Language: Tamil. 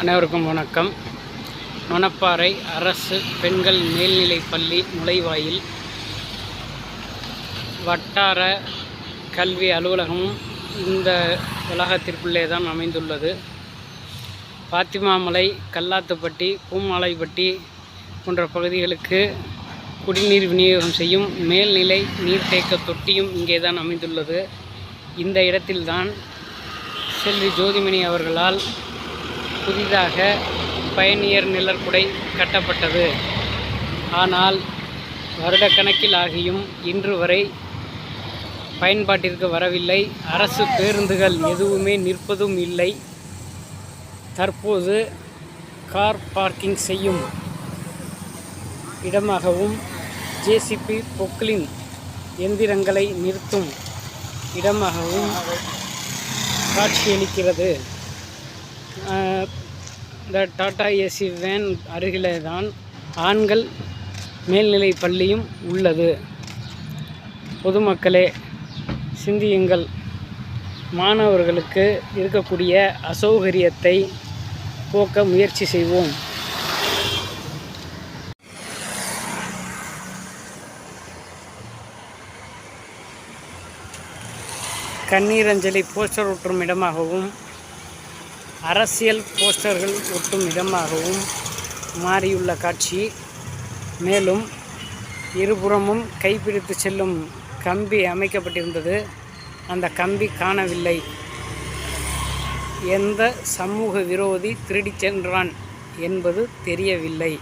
அனைவருக்கும் வணக்கம். மணப்பாறை அரசு பெண்கள் மேல்நிலைப் பள்ளி நுழைவாயில் வட்டார கல்வி அலுவலகமும் இந்த வளாகத்திற்குள்ளே தான் அமைந்துள்ளது. பாத்திமாமலை கல்லாத்துப்பட்டி பூமாலைப்பட்டி போன்ற பகுதிகளுக்கு குடிநீர் விநியோகம் செய்யும் மேல்நிலை நீர்த்தேக்க தொட்டியும் இங்கே தான் அமைந்துள்ளது. இந்த இடத்தில்தான் செல்வி ஜோதிமணி அவர்களால் புதிதாக பயணியர் நிழற்குடை கட்டப்பட்டது. ஆனால் வருடக்கணக்கில் ஆகியும் இன்று வரை பயன்பாட்டிற்கு வரவில்லை. அரசு பேருந்துகள் எதுவுமே நிற்பதும் இல்லை. தற்போது கார் பார்க்கிங் செய்யும் இடமாகவும் ஜேசிபி பொக்லின் எந்திரங்களை நிறுத்தும் இடமாகவும் காட்சியளிக்கிறது இந்த டாடா ஏசி வேன் அருகிலே தான் ஆண்கள் மேல்நிலை பள்ளியும் உள்ளது. பொதுமக்களே சிந்தியுங்கள். மாணவர்களுக்கு இருக்கக்கூடிய அசௌகரியத்தை போக்க முயற்சி செய்வோம். கண்ணீரஞ்சலி போஸ்டர் ஒட்டும் இடமாகவும் அரசியல் போஸ்டர்கள் ஒட்டும் இடமாகவும் மாறியுள்ள காட்சி. மேலும் இருபுறமும் கைப்பிடித்து செல்லும் கம்பி அமைக்கப்பட்டிருந்தது. அந்த கம்பி காணவில்லை. எந்த சமூக விரோதி திருடிச் சென்றான் என்பது தெரியவில்லை.